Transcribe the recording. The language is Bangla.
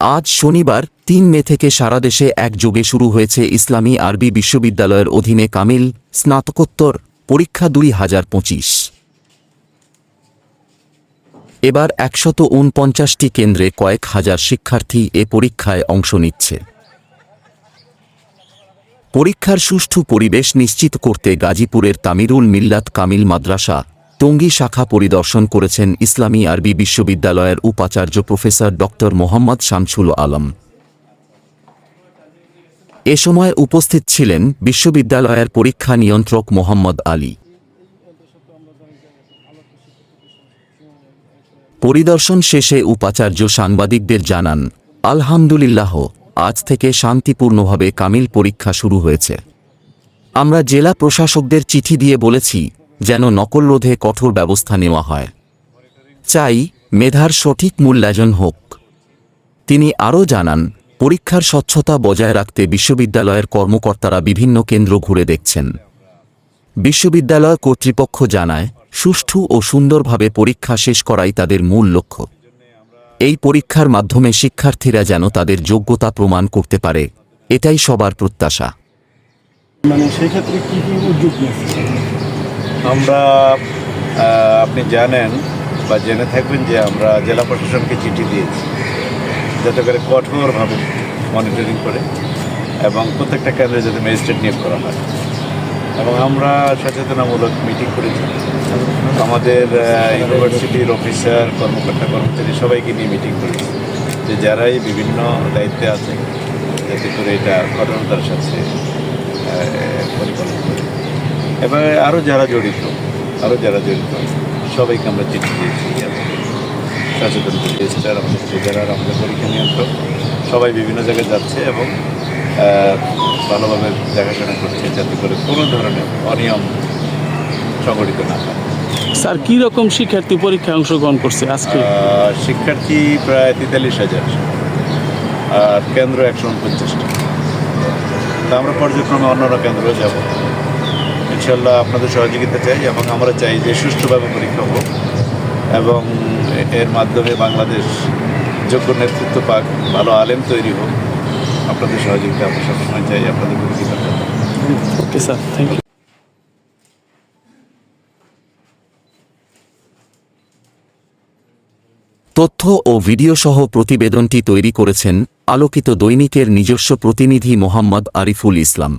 আজ শনিবার, তিন মে থেকে সারা দেশে একযোগে শুরু হয়েছে ইসলামী আরবি বিশ্ববিদ্যালয়ের অধীনে কামিল স্নাতকোত্তর পরীক্ষা দুই হাজার পঁচিশ। এবার একশত উনপঞ্চাশটি কেন্দ্রে কয়েক হাজার শিক্ষার্থী এ পরীক্ষায় অংশ নিচ্ছে। পরীক্ষার সুষ্ঠু পরিবেশ নিশ্চিত করতে গাজীপুরের তামিরুল মিল্লাত কামিল মাদ্রাসা টঙ্গী শাখা পরিদর্শন করেছেন ইসলামী আরবি বিশ্ববিদ্যালয়ের উপাচার্য প্রফেসর ড মোহাম্মদ শামসুল আলম। এ সময় উপস্থিত ছিলেন বিশ্ববিদ্যালয়ের পরীক্ষা নিয়ন্ত্রক মোহাম্মদ আলী। পরিদর্শন শেষে উপাচার্য সাংবাদিকদের জানান, আলহামদুলিল্লাহ, আজ থেকে শান্তিপূর্ণভাবে কামিল পরীক্ষা শুরু হয়েছে। আমরা জেলা প্রশাসকদের চিঠি দিয়ে বলেছি যেন নকল রোধে কঠোর ব্যবস্থা নেওয়া হয়। চাই মেধার সঠিক মূল্যায়ন হোক। তিনি আরও জানান, পরীক্ষার স্বচ্ছতা বজায় রাখতে বিশ্ববিদ্যালয়ের কর্মকর্তারা বিভিন্ন কেন্দ্র ঘুরে দেখছেন। বিশ্ববিদ্যালয় কর্তৃপক্ষ জানায়, সুষ্ঠু ও সুন্দরভাবে পরীক্ষা শেষ করাই তাদের মূল লক্ষ্য। এই পরীক্ষার মাধ্যমে শিক্ষার্থীরা যেন তাদের যোগ্যতা প্রমাণ করতে পারে, এটাই সবার প্রত্যাশা। মানে সেই ক্ষেত্রে কি কি উদ্যোগ আমরা আপনি জানেন বা জেনে থাকবেন যে আমরা জেলা প্রশাসনকে চিঠি দিয়েছি। যাতে করে কঠোরভাবে মনিটরিং করে এবং প্রত্যেকটা কেন্দ্রে যাতে ম্যাজিস্ট্রেট নিয়োগ করা হয়। এবং আমরা সচেতনামূলক মিটিং করেছি। আমাদের ইউনিভার্সিটির অফিসার কর্মকর্তা কর্মচারী সবাইকে নিয়ে মিটিং করেছি। যে যারাই বিভিন্ন দায়িত্বে আছে যাতে করে এটা কঠোরতার সাথে আহ, এবার আরও যারা জড়িত আরও যারা জড়িত সবাইকে আমরা চিঠি দিয়েছি। সচেতন রেজিস্টার আমাদের ট্রেজারার আমাদের পরীক্ষা নিয়ন্ত্রক সবাই বিভিন্ন জায়গায় যাচ্ছে এবং ভালোভাবে দেখাশোনা করছে যাতে করে কোনো ধরনের অনিয়ম সংগঠিত না হয়। স্যার কি রকম শিক্ষার্থী পরীক্ষায় অংশগ্রহণ করছে আজকে? শিক্ষার্থী প্রায় তেতাল্লিশ হাজার আর কেন্দ্র একশো উনপঞ্চাশটা। তা আমরা পর্যায়ক্রমে অন্যান্য কেন্দ্রে যাব। ইনশাল্লাহ আপনাদের সহযোগিতা চাই এবং আমরা চাই যে সুষ্ঠুভাবে পরীক্ষা হোক এবং এর মাধ্যমে বাংলাদেশ যোগ্য নেতৃত্ব পাক ভালো আলেম তৈরি হোক। আপনাদের সহযোগিতা আমরা সবসময় চাই আপনাদের ওকে স্যার থ্যাংক ইউ তথ্য ও ভিডিও সহ প্রতিবেদনটি তৈরি করেছেন আলোকিত দৈনিকের নিজস্ব প্রতিনিধি মোহাম্মদ আরিফুল ইসলাম।